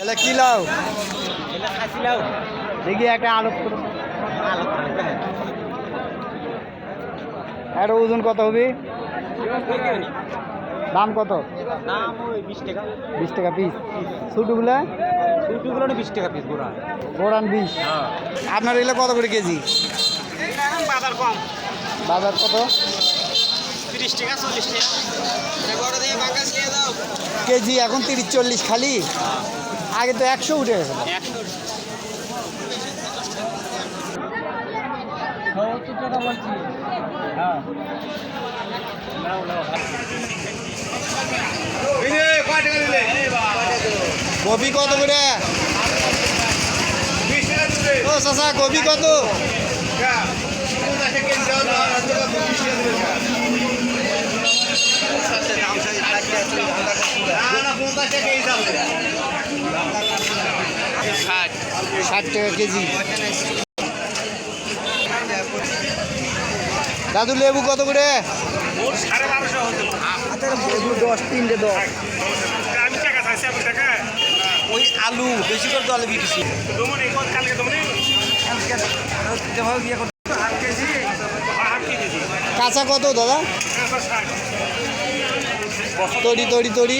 তাহলে কি লাউ খাসিলাও দেখি একটা আলোক একটা ওজন কত হবে? দাম কত? বিশ টাকা। পিস ছোটোগুলা? ছুটিগুলো বিশ টাকা পিস গোড়া গোড়ান বিশ। আপনার এগুলো কত করে কেজি? বাজার কম। বাজার কত? তিরিশ টাকা চল্লিশ টাকা। কেজি এখন তিরিশ চল্লিশ খালি? আগে তো একশো উঠে গেছে। একশো সত্তর টাকা বলছি হ্যাঁ কপি কত? করে ও চাচা কপি কত ষাট। টাকা কেজি। দাদু লেবু কত করে? লেবু দশ তিনটে দশ। ওই আলু বেশি করে আট কেজি। কাঁচা কত দাদা? তড়ি তড়ি তড়ি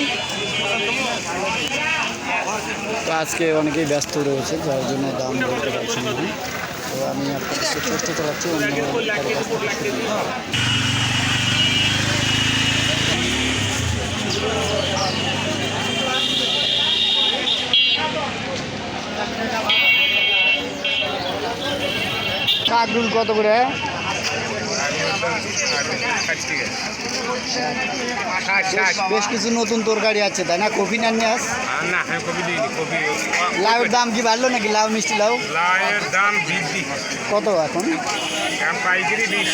তো আজকে অনেকেই ব্যস্ত রয়েছে, যার জন্য দাম বলতে পারছি না তো আমি আপনাদের সাথে চেষ্টা চালাচ্ছি। কাকরুল কত করে বেশ কিছু নতুন তরকারি আছে তাই না? কফি নান নিয়ে আস। না লাউয়ের দাম কি বাড়লো নাকি? লাউ মিষ্টি লাউ? লাউয়ের দাম বৃদ্ধি। কত এখন? পাইকারি বিশ।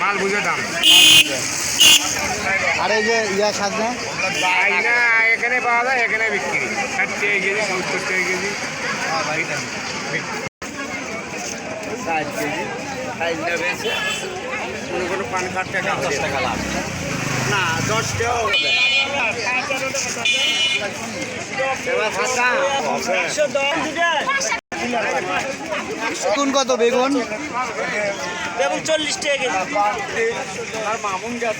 মাল বুঝে দাম। আর এই যে ইয়া সাজনা? আইনা এখানে পাওয়া যায় এখানে বিক্রি। ষাট টাকা কেজি সত্তর টাকা কেজি। ষাট কেজি। সাইজটা কোনো কোনো পান খাট টাকা দশ টাকা লাভ। না দশ টাকা হবে। বেগুন কত বেগুন? বেগুন চল্লিশ টাকা মামুন গাছ